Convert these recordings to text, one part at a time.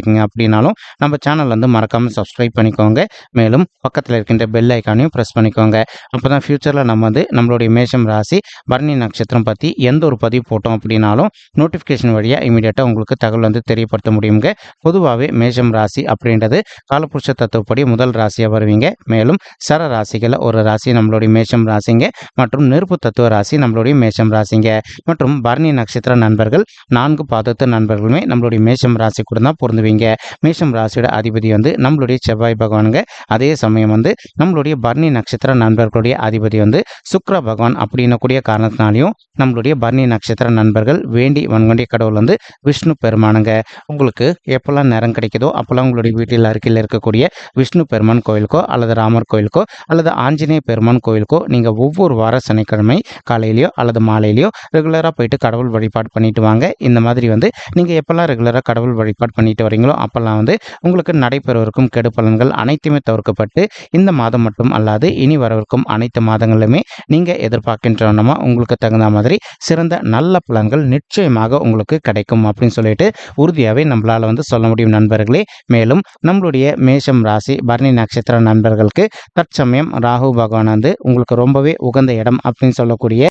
இருக்கீங்க அப்படின்னாலும் நம்ம சேனல் வந்து மறக்காமல் சப்ஸ்கிரைப் பண்ணிக்கோங்க. மேலும் பக்கத்தில் இருக்கின்ற பெல் ஐக்கானையும் ப்ரெஸ் பண்ணிக்கோங்க. அப்போ தான் ஃப்யூச்சரில் நம்ம வந்து நம்மளுடைய மேஷம் ராசி பரணி நட்சத்திரம் பற்றி எந்த ஒரு பதிவு போட்டோம் அப்படின்னாலும் நோட்டிஃபிகேஷன் வழியாக இமீடியட்டாக உங்களுக்கு தகவல் வந்து தெரியப்படுத்த முடியுங்க. பொதுவாகவே மேஷம் ராசி அப்படின்றது காலப்புருஷ தத்துவப்படி முதல் ராசியாக வருவீங்க. மேலும் சர ராசிகளில் ஒரு ராசி நம்மளுடைய மேஷம் ராசிங்க. மற்றும் நெருப்பு தத்துவ ராசி நம்மளுடைய மேஷம் ராசிங்க. மற்றும் பரணி நட்சத்திர நண்பர்கள் நான்கு பாதத்து நண்பர்களுமே நம்மளுடைய மேஷம் ராசி கூட தான் பொருந்துவீங்க மேஷம் ராசியோட அதிபதி வந்து நம்மளுடைய செவ்வாய் பகவானுங்க. அதே சமயம் வந்து நம்மளுடைய பர்ணி நட்சத்திர நண்பர்களுடைய அதிபதி வந்து சுக்ர பகவான் அப்படின்னக்கூடிய காரணத்தினாலையும் நம்மளுடைய பர்ணி நட்சத்திர நண்பர்கள் வேண்டி வன்கொண்டிய கடவுள் வந்து விஷ்ணு பெருமானுங்க. உங்களுக்கு எப்போல்லாம் நேரம் கிடைக்குதோ அப்போல்லாம் உங்களுடைய வீட்டில் அருகில் இருக்கக்கூடிய விஷ்ணு பெருமான் கோயிலுக்கோ அல்லது ராமர் கோயிலுக்கோ அல்லது ஆஞ்சநேய பெருமான் கோயிலுக்கோ நீங்கள் ஒவ்வொரு வார சனிக்கிழமை காலையிலையோ அல்லது மாலையிலையோ ரெகுலராக போயிட்டு கடவுள் வழிபாடு பண்ணிட்டு வாங்க. இந்த மாதிரி வந்து நீங்கள் எப்போல்லாம் ரெகுலராக கடவுள் வழிபாடு பண்ணிட்டு வரீங்களோ அப்போல்லாம் வந்து உங்களுக்கு நடைபெறவிருக்கும் கெடு பலன்கள் அனைத்துமே தவிர்க்கப்பட்டு இந்த மாதம் மட்டும் அல்லாது இனி வரவிருக்கும் அனைத்து மாதங்களிலுமே நீங்கள் எதிர்பார்க்கின்றனமா உங்களுக்கு தகுந்த மாதிரி சிறந்த நல்ல பலன்கள் நிச்சயமாக உங்களுக்கு கிடைக்கும் அப்படின்னு சொல்லிட்டு உறுதியாகவே நம்மளால் வந்து சொல்ல முடியும் நண்பர்களே. மேலும் நம்மளுடைய மேஷம் ராசி பரணி நட்சத்திர நண்பர்களுக்கு தற்சமயம் ராகு பகவான் வந்து உங்களுக்கு ரொம்பவே உகந்த இடம் அப்படின்னு சொல்லக்கூடிய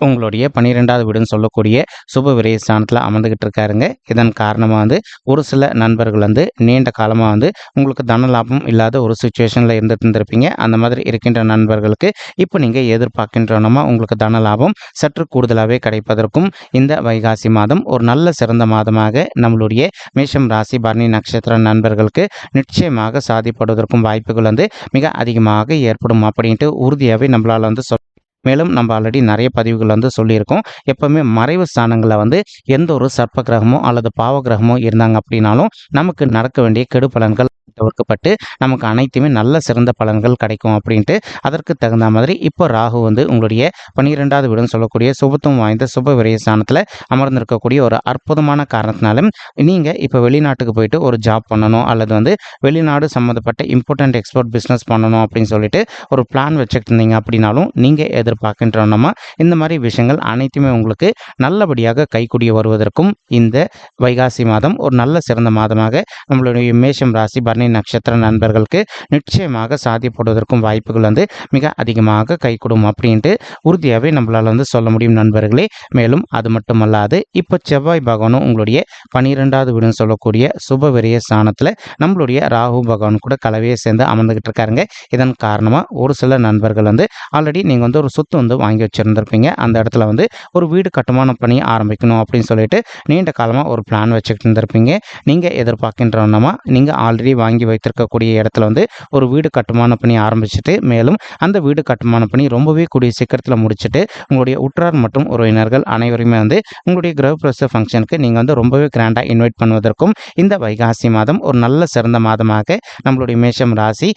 உங்களுடைய பன்னிரெண்டாவது வீடுன்னு சொல்லக்கூடிய சுப விரய ஸ்தானத்தில் அமர்ந்துக்கிட்டு இருக்காருங்க. இதன் காரணமாக வந்து ஒரு சில நண்பர்கள் வந்து நீண்ட காலமாக வந்து உங்களுக்கு தன லாபம் இல்லாத ஒரு சுச்சுவேஷனில் இருந்துட்டு இருந்திருப்பீங்க. அந்த மாதிரி இருக்கின்ற நண்பர்களுக்கு இப்போ நீங்கள் எதிர்பார்க்கின்றனமா உங்களுக்கு தன லாபம் சற்று கூடுதலாகவே கிடைப்பதற்கும் இந்த வைகாசி மாதம் ஒரு நல்ல சிறந்த மாதமாக நம்மளுடைய மேஷம் ராசி பரணி நட்சத்திர நண்பர்களுக்கு நிச்சயமாக சாதிப்படுவதற்கும் வாய்ப்புகள் வந்து மிக அதிகமாக ஏற்படும் அப்படின்ட்டு உறுதியாகவே நம்மளால் வந்து சொல் மேலும் நம்ம ஆல்ரெடி நிறைய பதிவுகள் வந்து சொல்லியிருக்கோம். எப்பவுமே மறைவு ஸ்தானங்களில் வந்து எந்த ஒரு சர்ப்ப கிரகமோ அல்லது பாவ கிரகமோ இருந்தாங்க அப்படின்னாலும் நமக்கு நடக்க வேண்டிய கெடு பலன்கள் தவிர்க்கப்பட்டு நமக்கு அனைத்துமே நல்ல சிறந்த பலன்கள் கிடைக்கும் அப்படின்ட்டு அதற்கு தகுந்த மாதிரி இப்போ ராகு வந்து உங்களுடைய பன்னிரெண்டாவது வீடுன்னு சொல்லக்கூடிய சுபத்துவம் வாய்ந்த சுப விரயஸ்தானத்தில் அமர்ந்திருக்கக்கூடிய ஒரு அற்புதமான காரணத்தினாலும் நீங்கள் இப்போ வெளிநாட்டுக்கு போயிட்டு ஒரு ஜாப் பண்ணணும் அல்லது வந்து வெளிநாடு சம்மந்தப்பட்ட இம்பார்ட்டன்ட் எக்ஸ்போர்ட் பிஸ்னஸ் பண்ணணும் அப்படின்னு சொல்லிட்டு ஒரு பிளான் வச்சுக்கிட்டு இருந்தீங்க அப்படின்னாலும் நீங்கள் எதிர்பார்க்கின்றோன்னா இந்த மாதிரி விஷயங்கள் அனைத்துமே உங்களுக்கு நல்லபடியாக கைக்கூடி வருவதற்கும் இந்த வைகாசி மாதம் ஒரு நல்ல சிறந்த மாதமாக நம்மளுடைய மேஷம் ராசி பரணி நட்சத்திர நண்பர்களுக்கு நிச்சயமாக சாத்தியப்படுவதற்கும் வாய்ப்புகள் வந்து மிக அதிகமாக கைகூடும் அப்படின்ட்டு உறுதியாகவே நம்மளால் வந்து சொல்ல முடியும் நண்பர்களே. மேலும் அது மட்டுமல்லாது இப்போ செவ்வாய் பகவானும் உங்களுடைய பனிரெண்டாவது வீடுன்னு சொல்லக்கூடிய சுபவிரிய ஸ்தானத்தில் நம்மளுடைய ராகு பகவான் கூட கலவையை சேர்ந்து அமர்ந்துகிட்டு இருக்காருங்க. இதன் காரணமாக ஒரு சில நண்பர்கள் வந்து ஆல்ரெடி நீங்கள் வந்து ஒரு சொத்து வந்து வாங்கி வச்சுருந்துருப்பீங்க. அந்த இடத்துல வந்து ஒரு வீடு கட்டுமான பணி ஆரம்பிக்கணும் அப்படின்னு சொல்லிட்டு நீண்ட காலமாக ஒரு பிளான் வச்சுக்கிட்டு இருந்திருப்பீங்க. நீங்கள் எதிர்பார்க்கின்றனமா நீங்கள் ஆல்ரெடி வாங்கி வைத்திருக்கக்கூடிய இடத்துல வந்து ஒரு வீடு கட்டுமான பணி ஆரம்பிச்சுட்டு மேலும் அந்த வீடு கட்டுமான பணி ரொம்பவே கூடிய சீக்கிரத்தில் முடிச்சுட்டு உங்களுடைய உற்றார் மற்றும் உறவினர்கள் அனைவருமே வந்து உங்களுடைய கிரகப்பிரச ஃபங்க்ஷனுக்கு நீங்கள் வந்து ரொம்பவே கிராண்டாக இன்வைட் பண்ணுவதற்கும் இந்த வைகாசி மாதம் ஒரு நல்ல சிறந்த மாதமாக நம்மளுடைய மேஷம் ராசி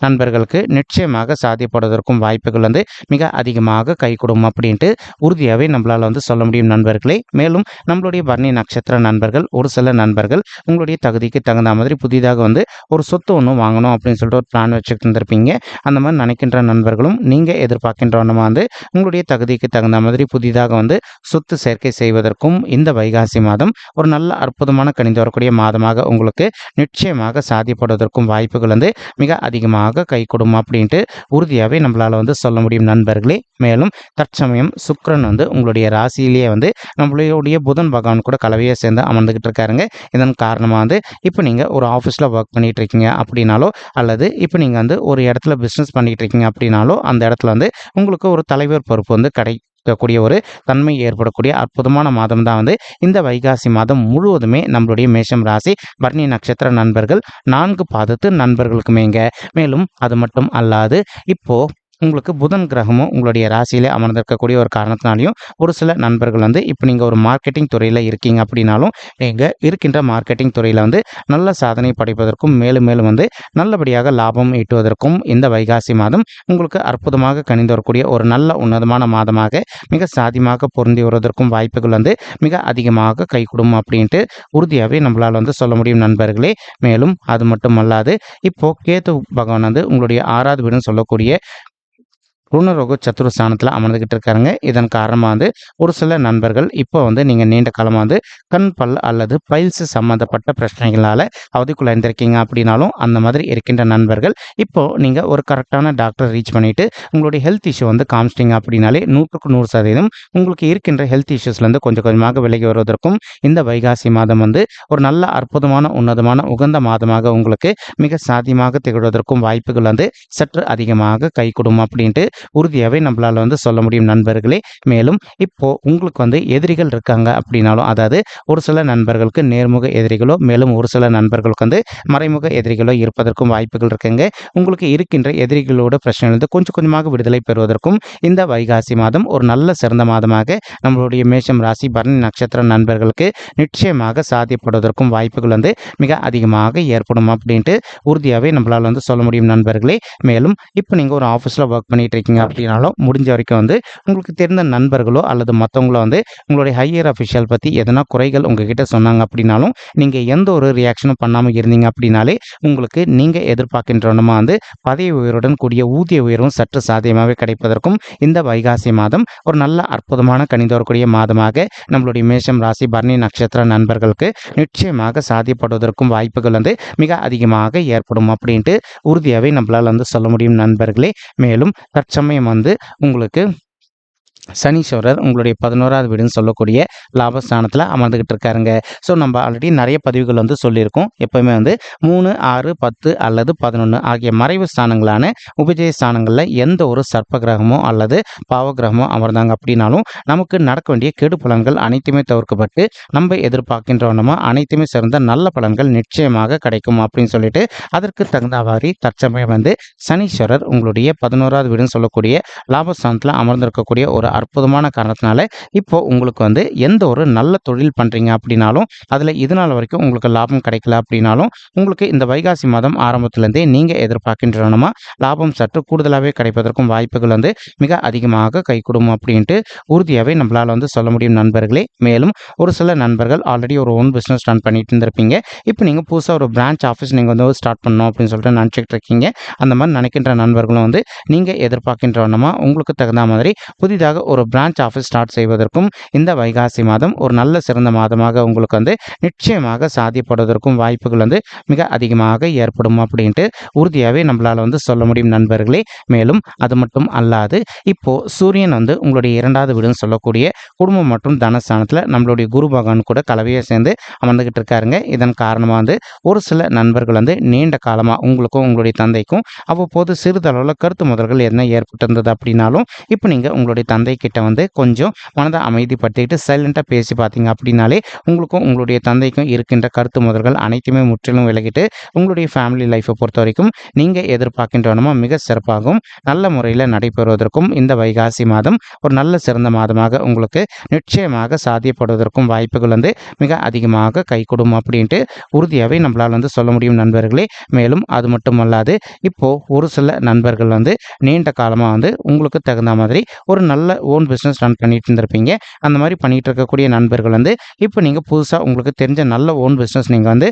நண்பர்களுக்கு நிச்சயமாக சாதிப்படுவதற்கும் வாய்ப்புகள் வந்து மிக அதிகமாக கை அப்படின்ட்டு உறுதியாகவே நம்மளால் வந்து சொல்ல முடியும் நண்பர்களே. மேலும் நம்மளுடைய பரணி நட்சத்திர நண்பர்கள் ஒரு சில நண்பர்கள் உங்களுடைய தகுதிக்கு தகுந்த மாதிரி புதிதாக வந்து ஒரு சொத்து ஒன்று வாங்கணும் அப்படின்னு சொல்லிட்டு ஒரு பிளான் வச்சுட்டு இருந்திருப்பீங்க. அந்த மாதிரி நினைக்கின்ற நண்பர்களும் நீங்கள் எதிர்பார்க்கின்றவனமா வந்து உங்களுடைய தகுதிக்கு தகுந்த மாதிரி புதிதாக வந்து சொத்து சேர்க்கை செய்வதற்கும் இந்த வைகாசி மாதம் ஒரு நல்ல அற்புதமான கணிந்து வரக்கூடிய மாதமாக உங்களுக்கு நிச்சயமாக சாதிப்படுவதற்கும் வாய்ப்புகள் வந்து மிக அதிகமாக கை கொடுக்கும் அப்படின்ட்டு உறுதியாகவே நம்மளால் வந்து சொல்ல முடியும் நண்பர்களே. மேலும் தற்சமயம் சுக்கரன் வந்து உங்களுடைய ராசியிலேயே வந்து நம்மளுடைய புதன் பகவான் கூட கலவையை சேர்ந்து அமர்ந்துக்கிட்டு இருக்காருங்க. இதன் காரணமாக வந்து இப்போ நீங்கள் ஒரு ஆஃபீஸில் ஒர்க் பண்ணிட்டு இருக்கீங்க அப்படின்னாலோ அல்லது இப்போ நீங்கள் வந்து ஒரு இடத்துல பிஸ்னஸ் பண்ணிகிட்டு இருக்கீங்க அப்படின்னாலோ அந்த இடத்துல வந்து உங்களுக்கு ஒரு தலைவர் பொறுப்பு வந்து கிடை இருக்கக்கூடிய ஒரு தன்மை ஏற்படக்கூடிய அற்புதமான மாதம் தான் வந்து இந்த வைகாசி மாதம் முழுவதுமே நம்மளுடைய மேஷம் ராசி பர்ணி நட்சத்திர நண்பர்கள் நான்கு பாதத்து நண்பர்களுக்குமேங்க. மேலும் அது மட்டும் அல்லாது இப்போ உங்களுக்கு புதன் கிரகமும் உங்களுடைய ராசியிலே அமர்ந்திருக்கக்கூடிய ஒரு காரணத்தினாலையும் ஒரு சில நண்பர்கள் வந்து இப்போ நீங்கள் ஒரு மார்க்கெட்டிங் துறையில் இருக்கீங்க அப்படின்னாலும் நீங்கள் இருக்கின்ற மார்க்கெட்டிங் துறையில் வந்து நல்ல சாதனை படைப்பதற்கும் மேலும் மேலும் வந்து நல்லபடியாக லாபம் ஈட்டுவதற்கும் இந்த வைகாசி மாதம் உங்களுக்கு அற்புதமாக கணிந்து வரக்கூடிய ஒரு நல்ல உன்னதமான மாதமாக மிக சாதியமாக பொருந்தி வருவதற்கும் வாய்ப்புகள் வந்து மிக அதிகமாக கைகூடும் அப்படின்ட்டு உறுதியாகவே நம்மளால் வந்து சொல்ல முடியும் நண்பர்களே. மேலும் அது மட்டும் அல்லாது இப்போ கேத்து பகவான் வந்து உங்களுடைய ஆறாவது வீடுன்னு சொல்லக்கூடிய ருணரோக சத்துருஸ்தானத்தில் அமர்ந்துக்கிட்டு இருக்காருங்க இதன் காரணமாக வந்து ஒரு சில நண்பர்கள் இப்போ வந்து நீங்கள் நீண்ட காலமாக வந்து கண் பல் அல்லது பைல்ஸ் சம்மந்தப்பட்ட பிரச்சனைகளால் அவதிக்குள்ளாயிருந்திருக்கீங்க அப்படின்னாலும் அந்த மாதிரி இருக்கின்ற நண்பர்கள் இப்போ நீங்கள் ஒரு கரெக்டான டாக்டர் ரீச் பண்ணிவிட்டு உங்களுடைய ஹெல்த் இஷ்யூ வந்து காமிச்சிட்டிங்க அப்படின்னாலே நூற்றுக்கு நூறு சதவீதம் உங்களுக்கு இருக்கின்ற ஹெல்த் இஷ்யூஸ்லேருந்து கொஞ்சம் கொஞ்சமாக விலகி வருவதற்கும் இந்த வைகாசி மாதம் வந்து ஒரு நல்ல அற்புதமான உன்னதமான உகந்த மாதமாக உங்களுக்கு மிக சாத்தியமாக திகழ்வதற்கும் வாய்ப்புகள் வந்து சற்று அதிகமாக கைகூடும் அப்படின்ட்டு உறுதியாகவே நம்மளால் வந்து சொல்ல முடியும் நண்பர்களே. மேலும் இப்போ உங்களுக்கு வந்து எதிரிகள் இருக்காங்க அப்படின்னாலும் அதாவது ஒரு சில நண்பர்களுக்கு நேர்முக எதிரிகளோ மேலும் ஒரு சில நண்பர்களுக்கு வந்து மறைமுக எதிரிகளோ இருப்பதற்கும் வாய்ப்புகள் இருக்குங்க. உங்களுக்கு இருக்கின்ற எதிரிகளோட பிரச்சனையிலிருந்து கொஞ்சம் கொஞ்சமாக விடுதலை பெறுவதற்கும் இந்த வைகாசி மாதம் ஒரு நல்ல சிறந்த மாதமாக நம்மளுடைய மேஷம் ராசி பரணி நட்சத்திர நண்பர்களுக்கு நிச்சயமாக சாத்தியப்படுவதற்கும் வாய்ப்புகள் வந்து மிக அதிகமாக ஏற்படும் அப்படின்ட்டு உறுதியாகவே நம்மளால் வந்து சொல்ல முடியும் நண்பர்களே. மேலும் இப்போ நீங்கள் ஒரு ஆஃபீஸில் ஒர்க் பண்ணிட்டு இருக்கீங்க அப்படின்னாலும் முடிஞ்ச வரைக்கும் வந்து உங்களுக்கு தெரிந்த நண்பர்களோ அல்லது மற்றவங்களோ வந்து உங்களுடைய ஹையர் அஃபிஷியல் பற்றி எதனா குறைகள் உங்ககிட்ட சொன்னாங்க அப்படின்னாலும் நீங்கள் எந்த ஒரு ரியாக்ஷனும் பண்ணாமல் இருந்தீங்க அப்படின்னாலே உங்களுக்கு நீங்கள் எதிர்பார்க்கின்றனமா வந்து பதவி உயருடன் கூடிய ஊதிய உயர்வும் சற்று சாத்தியமாகவே கிடைப்பதற்கும் இந்த வைகாசி மாதம் ஒரு நல்ல அற்புதமான கணிந்து வரக்கூடிய மாதமாக நம்மளுடைய மேஷம் ராசி பரணி நட்சத்திர நண்பர்களுக்கு நிச்சயமாக சாதியப்படுவதற்கும் வாய்ப்புகள் வந்து மிக அதிகமாக ஏற்படும் அப்படின்ட்டு உறுதியாகவே நம்மளால் வந்து சொல்ல முடியும் நண்பர்களே. மேலும் தற்சமயம் வந்து உங்களுக்கு சனீஸ்வரர் உங்களுடைய பதினோராவது வீடுன்னு சொல்லக்கூடிய லாபஸ்தானத்தில் அமர்ந்துக்கிட்டு இருக்காருங்க ஸோ நம்ம ஆல்ரெடி நிறைய பதிவுகள் வந்து சொல்லியிருக்கோம். எப்போவுமே வந்து மூணு ஆறு பத்து அல்லது பதினொன்று ஆகிய மறைவு ஸ்தானங்களான உபஜய ஸ்தானங்களில் எந்த ஒரு சர்ப்ப கிரகமோ அல்லது பாவகிரகமோ அமர்ந்தாங்க அப்படின்னாலும் நமக்கு நடக்க வேண்டிய கெடு பலன்கள் அனைத்துமே தவிர்க்கப்பட்டு நம்ம எதிர்பார்க்கின்றவனமோ அனைத்துமே சிறந்த நல்ல பலன்கள் நிச்சயமாக கிடைக்கும் அப்படின்னு சொல்லிட்டு அதற்கு தகுந்தவாறு தற்சமயம் வந்து சனீஸ்வரர் உங்களுடைய பதினோராவது வீடுன்னு சொல்லக்கூடிய லாபஸ்தானத்தில் அமர்ந்திருக்கக்கூடிய ஒரு அற்புதமான காரணத்தினால இப்போ உங்களுக்கு வந்து எந்த ஒரு நல்ல தொழில் பண்ணுறீங்க அப்படின்னாலும் அதில் இது நாள் வரைக்கும் உங்களுக்கு லாபம் கிடைக்கல அப்படின்னாலும் உங்களுக்கு இந்த வைகாசி மாதம் ஆரம்பத்துலேருந்தே நீங்கள் எதிர்பார்க்கின்றனமா லாபம் சற்று கூடுதலாகவே கிடைப்பதற்கும் வாய்ப்புகள் வந்து மிக அதிகமாக கைகூடும் அப்படின்ட்டு உறுதியாகவே நம்மளால் வந்து சொல்ல முடியும் நண்பர்களே. மேலும் ஒரு சில நண்பர்கள் ஆல்ரெடி ஒரு ஓன் பிஸ்னஸ் ரன் பண்ணிட்டு இருந்திருப்பீங்க. இப்போ நீங்கள் புதுசாக ஒரு பிரான்ச் ஆஃபீஸ் நீங்கள் வந்து ஸ்டார்ட் பண்ணணும் அப்படின்னு சொல்லிட்டு நினச்சிட்டு இருக்கீங்க. அந்த மாதிரி நினைக்கின்ற நண்பர்களும் வந்து நீங்கள் எதிர்பார்க்கின்றனமா உங்களுக்கு தகுந்த மாதிரி புதிதாக ஒரு பிரான்ச் ஆஃபீஸ் ஸ்டார்ட் செய்வதற்கும் இந்த வைகாசி மாதம் ஒரு நல்ல சிறந்த மாதமாக உங்களுக்கு வந்து நிச்சயமாக சாதிப்படுவதற்கும் வாய்ப்புகள் வந்து மிக அதிகமாக ஏற்படும் அப்படின்ட்டு உறுதியாகவே நம்மளால் வந்து சொல்ல முடியும் நண்பர்களே. மேலும் அது மட்டும் அல்லாது இப்போது சூரியன் வந்து உங்களுடைய இரண்டாவது வீடுன்னு சொல்லக்கூடிய குடும்பம் மற்றும் தனஸ்தானத்தில் நம்மளுடைய குரு பகவான் கூட கலவையை சேர்ந்து அமர்ந்துகிட்டு இருக்காருங்க. இதன் காரணமாக வந்து ஒரு சில நண்பர்கள் வந்து நீண்ட காலமாக உங்களுக்கும் உங்களுடைய தந்தைக்கும் அவ்வப்போது சிறிதளவில் கருத்து முதல்கள் என்ன ஏற்பட்டிருந்தது அப்படின்னாலும் இப்போ நீங்கள் உங்களுடைய தந்தை கிட்ட வந்து கொஞ்சம் மனதை அமைதிப்படுத்திக்கிட்டு சைலண்ட்டாக பேசி பார்த்தீங்க அப்படின்னாலே உங்களுக்கும் உங்களுடைய தந்தைக்கும் இருக்கின்ற கருத்து முதல்கள் அனைத்துமே முற்றிலும் விலகிட்டு உங்களுடைய ஃபேமிலி லைஃப்பை பொறுத்த வரைக்கும் நீங்கள் எதிர்பார்க்கின்றவனமோ மிக சிறப்பாகவும் நல்ல முறையில் நடைபெறுவதற்கும் இந்த வைகாசி மாதம் ஒரு நல்ல சிறந்த மாதமாக உங்களுக்கு நிச்சயமாக சாத்தியப்படுவதற்கும் வாய்ப்புகள் வந்து மிக அதிகமாக கைகூடும் அப்படின்ட்டு உறுதியாகவே நம்மளால் வந்து சொல்ல முடியும் நண்பர்களே. மேலும் அது மட்டும் அல்லாது இப்போது ஒரு சில நண்பர்கள் வந்து நீண்ட காலமாக வந்து உங்களுக்கு தகுந்த மாதிரி ஒரு நல்ல ஓன் பிஸ்னஸ் ரன் பண்ணிட்டு இருந்திருப்பீங்க அந்த மாதிரி பண்ணிட்டு இருக்கக்கூடிய நண்பர்கள் வந்து இப்போ நீங்கள் புதுசாக உங்களுக்கு தெரிஞ்ச நல்ல ஓன் பிஸ்னஸ் நீங்கள் வந்து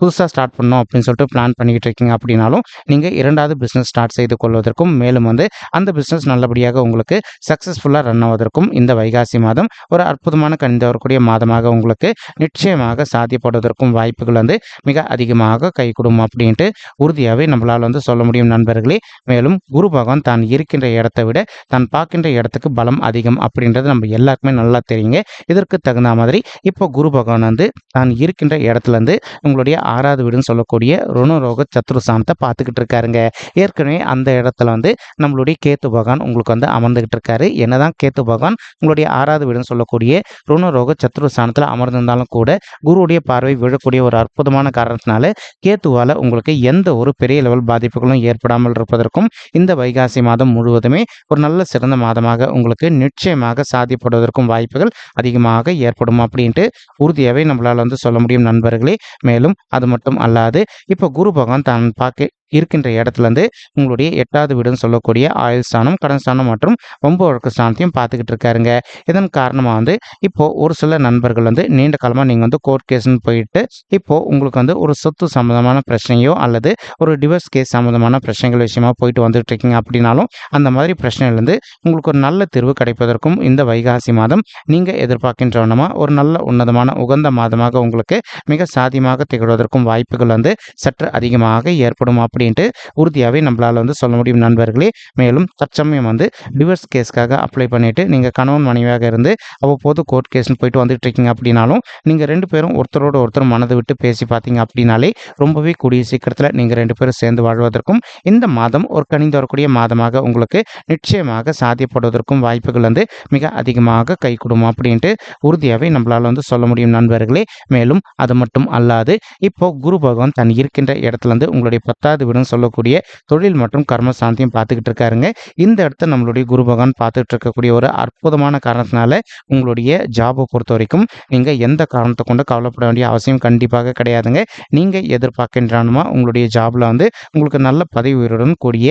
புதுசாக ஸ்டார்ட் பண்ணணும் அப்படின்னு சொல்லிட்டு பிளான் பண்ணிக்கிட்டு இருக்கீங்க அப்படின்னாலும் நீங்கள் இரண்டாவது பிஸ்னஸ் ஸ்டார்ட் செய்து கொள்வதற்கும் மேலும் வந்து அந்த பிஸ்னஸ் நல்லபடியாக உங்களுக்கு சக்ஸஸ்ஃபுல்லாக ரன் ஆவதற்கும் இந்த வைகாசி மாதம் ஒரு அற்புதமான கணிந்து வரக்கூடிய மாதமாக உங்களுக்கு நிச்சயமாக சாத்தியப்படுவதற்கும் வாய்ப்புகள் வந்து மிக அதிகமாக கைகூடும் அப்படின்ட்டு உறுதியாகவே நம்மளால் வந்து சொல்ல முடியும் நண்பர்களே. மேலும் குரு பகவான் தான் இருக்கின்ற இடத்தை விட தான் பார்க்கின்ற இடத்துக்கு பலம் அதிகம் அப்படின்றது நம்ம எல்லாருக்குமே நல்லா தெரியுங்க. இதற்கு தகுந்த மாதிரி இப்போ குரு பகவான் வந்து தான் இருக்கின்ற இடத்துலேருந்து உங்களுடைய ஆறாவது வீடுன்னு சொல்லக்கூடிய ருணரோக சத்ருசாந்தத்தை பார்த்துக்கிட்டு இருக்காருங்க. ஏற்கனவே அந்த இடத்துல வந்து நம்மளுடைய கேத்து பகவான் உங்களுக்கு வந்து அமர்ந்துகிட்டு இருக்காரு. என்னதான் கேத்து பகவான் உங்களுடைய ஆறாவது வீடுன்னு சொல்லக்கூடிய ருணரோக சத்ருஸ்தானத்தில் அமர்ந்திருந்தாலும் கூட குருவுடைய பார்வை விழக்கூடிய ஒரு அற்புதமான காரணத்தினால கேத்துவால உங்களுக்கு எந்த ஒரு பெரிய லெவல் பாதிப்புகளும் ஏற்படாமல் இருப்பதற்கும் இந்த வைகாசி மாதம் முழுவதுமே ஒரு நல்ல சிறந்த மாதமாக உங்களுக்கு நிச்சயமாக சாதிப்படுவதற்கும் வாய்ப்புகள் அதிகமாக ஏற்படும் அப்படின்ட்டு உறுதியாகவே நம்மளால் வந்து சொல்ல முடியும் நண்பர்களே. மேலும் அது மட்டும் அல்லாது இப்போ குரு பகவான் தான் பார்க்க இருக்கின்ற இடத்துலேருந்து உங்களுடைய எட்டாவது வீடுன்னு சொல்லக்கூடிய ஆயுள் ஸ்தானம் கடன் ஸ்தானம் மற்றும் ரொம்ப வழக்கு ஸ்தானத்தையும் பார்த்துக்கிட்டு இருக்காருங்க. இதன் காரணமாக வந்து இப்போது ஒரு சில நண்பர்கள் வந்து நீண்ட காலமாக நீங்கள் வந்து கோர்ட் கேஸ்ன்னு போயிட்டு இப்போது உங்களுக்கு வந்து ஒரு சொத்து சம்மந்தமான பிரச்சனையோ அல்லது ஒரு டிவர்ஸ் கேஸ் சம்மந்தமான பிரச்சனைகள் விஷயமா போயிட்டு வந்துட்டு இருக்கீங்க அப்படின்னாலும் அந்த மாதிரி பிரச்சனையிலேருந்து உங்களுக்கு ஒரு நல்ல தீர்வு கிடைப்பதற்கும் இந்த வைகாசி மாதம் நீங்கள் எதிர்பார்க்கின்றவனமா ஒரு நல்ல உன்னதமான உகந்த மாதமாக உங்களுக்கு மிக சாதியமாக திகழ்வதற்கும் வாய்ப்புகள் வந்து சற்று அதிகமாக ஏற்படும் அப்படின்ட்டு உறுதியாகவே நம்மளால் வந்து சொல்ல முடியும் நண்பர்களே. மேலும் தற்சமயம் வந்து டிவர்ஸ் கேஸ்க்காக அப்ளை பண்ணிவிட்டு நீங்கள் கணவன் மனைவியாக இருந்து அவ்வப்போது கோர்ட் கேஸ்னு போயிட்டு வந்துட்டு இருக்கீங்க அப்படின்னாலும் நீங்கள் ரெண்டு பேரும் ஒருத்தரோட ஒருத்தர் மனதை விட்டு பேசி பார்த்தீங்க அப்படின்னாலே ரொம்பவே கூடிய சீக்கிரத்தில் நீங்கள் ரெண்டு பேரும் சேர்ந்து வாழ்வதற்கும் இந்த மாதம் ஒரு கணிந்து வரக்கூடிய மாதமாக உங்களுக்கு நிச்சயமாக சாத்தியப்படுவதற்கும் வாய்ப்புகள் வந்து மிக அதிகமாக கை கொடுக்கும் அப்படின்ட்டு உறுதியாகவே நம்மளால் வந்து சொல்ல முடியும் நண்பர்களே. மேலும் அது மட்டும் அல்லாது இப்போ குரு பகவான் தன் இருக்கின்ற இடத்துலேருந்து உங்களுடைய பத்தாவது வீடுன்னு சொல்லக்கூடிய தொழில் மற்றும் கர்ம சாந்தியும் பார்த்துக்கிட்டு இருக்காருங்க இந்த இடத்த நம்மளுடைய குரு பகவான் பார்த்துட்டு இருக்கக்கூடிய ஒரு அற்புதமான காரணத்தினால உங்களுடைய ஜாபை பொறுத்த வரைக்கும் நீங்கள் எந்த காரணத்தை கொண்டு கவலைப்பட வேண்டிய அவசியம் கண்டிப்பாக கிடையாதுங்க. நீங்கள் எதிர்பார்க்கின்றானுமா உங்களுடைய ஜாபில் வந்து உங்களுக்கு நல்ல பதவி உயருடன் கூடிய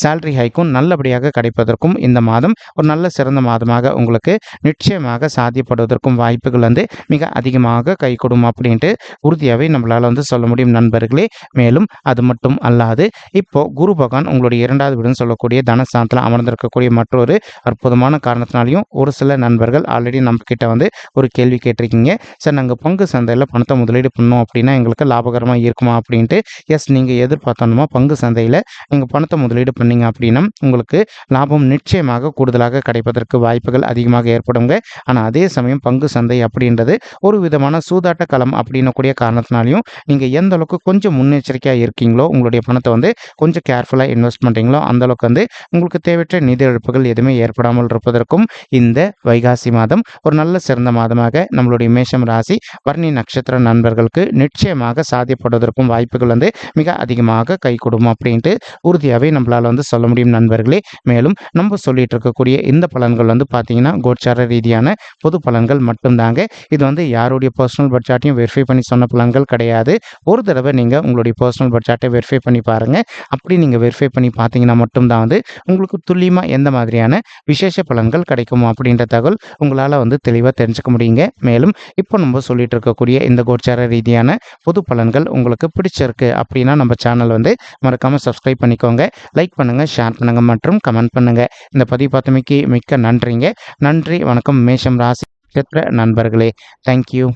சேலரி ஹைக்கும் நல்லபடியாக கிடைப்பதற்கும் இந்த மாதம் ஒரு நல்ல சிறந்த மாதமாக உங்களுக்கு நிச்சயமாக சாத்தியப்படுவதற்கும் வாய்ப்புகள் வந்து மிக அதிகமாக கைகூடும் அப்படின்ட்டு உறுதியாகவே நம்மளால் வந்து சொல்ல முடியும் நண்பர்களே. மேலும் அது மட்டும் அல்லாது இப்போ குரு பகவான் உங்களுடைய இரண்டாவது வீடுன்னு சொல்லக்கூடிய தனஸ்தானத்தில் அமர்ந்திருக்கக்கூடிய மற்றொரு அற்புதமான காரணத்தினாலையும் ஒரு சில நண்பர்கள் ஆல்ரெடி நம்ம கிட்ட வந்து ஒரு கேள்வி கேட்டிருக்கீங்க. சார் நாங்கள் பங்கு சந்தையில் பணத்தை முதலீடு பண்ணோம் அப்படின்னா எங்களுக்கு லாபகரமாக இருக்குமா அப்படின்ட்டு? எஸ் நீங்கள் எதிர்பார்த்தோம்னா பங்கு சந்தையில் நீங்கள் பணத்தை முதலீடு பண்ணீங்க அப்படின்னா உங்களுக்கு லாபம் நிச்சயமாக கூடுதலாக கிடைப்பதற்கு வாய்ப்புகள் அதிகமாக ஏற்படுங்க. ஆனால் அதே சமயம் பங்கு சந்தை அப்படின்றது ஒரு விதமான சூதாட்ட களம் அப்படின்னக்கூடிய காரணத்தினாலையும் நீங்கள் எந்த அளவுக்கு கொஞ்சம் முன்னெச்சரிக்கையாக இருக்கீங்களோ உங்களுடைய பணத்தை வந்து கொஞ்சம் கேர்ஃபுல்லாக இன்வெஸ்ட் பண்ணுறீங்களோ அந்த அளவுக்கு வந்து உங்களுக்கு தேவையற்ற நிதி இழப்புகள் எதுவுமே ஏற்படாமல் இருப்பதற்கும் இந்த வைகாசி மாதம் ஒரு நல்ல சிறந்த மாதமாக நம்மளுடைய மேஷம் ராசி வர்ணி நட்சத்திர நண்பர்களுக்கு நிச்சயமாக சாத்தியப்படுவதற்கும் வாய்ப்புகள் வந்து மிக அதிகமாக கை கொடுக்கும் அப்படின்ட்டு உறுதியாகவே நம்மளால் வந்து சொல்ல முடியும் நண்பர்களே. மேலும் நம்ம சொல்லிட்டு இருக்கக்கூடிய இந்த பலன்கள் வந்து பார்த்தீங்கன்னா கோச்சார ரீதியான பொது பலன்கள் மட்டும்தாங்க. இது வந்து யாருடைய பர்சனல் பட்ஜெட்டையும் வெரிஃபை பண்ணி சொன்ன பலன்கள் கிடையாது. ஒரு தடவை நீங்கள் உங்களுடைய பர்சனல் பட்ஜெட்டை வெரிஃபை பண்ணி பாருங்கள் அப்படி நீங்கள் வெரிஃபை பண்ணி பார்த்தீங்கன்னா மட்டும்தான் வந்து உங்களுக்கு துல்லியமாக எந்த மாதிரியான விசேஷ பலன்கள் கிடைக்குமோ அப்படின்ற தகவல் உங்களால் வந்து தெளிவாக தெரிஞ்சுக்க முடியுங்க. மேலும் இப்போ நம்ம சொல்லிட்டு இருக்கக்கூடிய இந்த கோச்சார ரீதியான பொது பலன்கள் உங்களுக்கு பிடிச்சிருக்கு அப்படின்னா நம்ம சேனல் வந்து மறக்காமல் சப்ஸ்கிரைப் பண்ணிக்கோங்க. லைக் பண்ணுங்கள் ஷேர் பண்ணுங்கள் மற்றும் கமெண்ட் பண்ணுங்கள் இந்த பதிவு பார்த்தமைக்கு மிக்க நன்றிங்க. நன்றி வணக்கம். மேஷம் ராசி நண்பர்களே. தேங்க்யூ